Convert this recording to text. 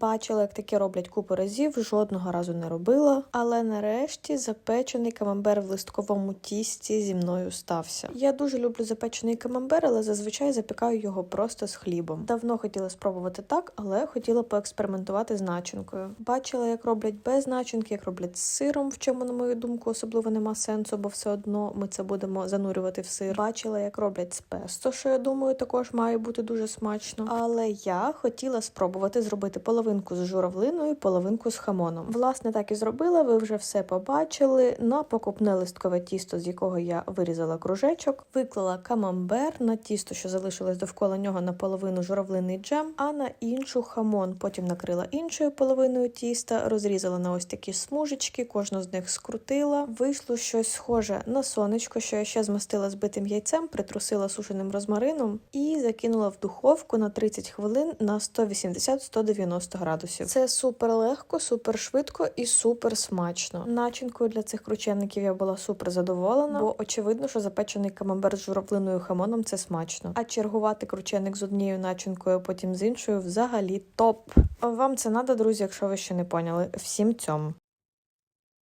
Бачила, як таке роблять купу разів, жодного разу не робила. Але нарешті запечений камамбер в листковому тісті зі мною стався. Я дуже люблю запечений камамбер, але зазвичай запікаю його просто з хлібом. Давно хотіла спробувати так, але хотіла поекспериментувати з начинкою. Бачила, як роблять без начинки, як роблять з сиром, в чому, на мою думку, особливо нема сенсу, бо все одно ми це будемо занурювати в сир. Бачила, як роблять з песто, що я думаю, також має бути дуже смачно. Але я хотіла спробувати зробити половинку з журавлиною, половинку з хамоном. Власне, так і зробила. Ви вже все побачили. На покупне листкове тісто, з якого я вирізала кружечок, виклала камамбер на тісто, що залишилось довкола нього наполовину журавлиний джем, а на іншу хамон. Потім накрила іншою половиною тіста, розрізала на ось такі смужечки, кожну з них скрутила. Вийшло щось схоже на сонечко, що я ще змастила збитим яйцем, притрусила сушеним розмарином і закинула в духовку на 30 хвилин на 180-190 градусів. Це супер легко, супер швидко і супер смачно. Начинкою для цих кручеників я була супер задоволена, бо очевидно, що запечений камамбер з журавлиною хамоном це смачно. А чергувати крученик з однією начинкою, потім з іншою взагалі топ. Вам це надо, друзі, якщо ви ще не поняли. Всім цьому.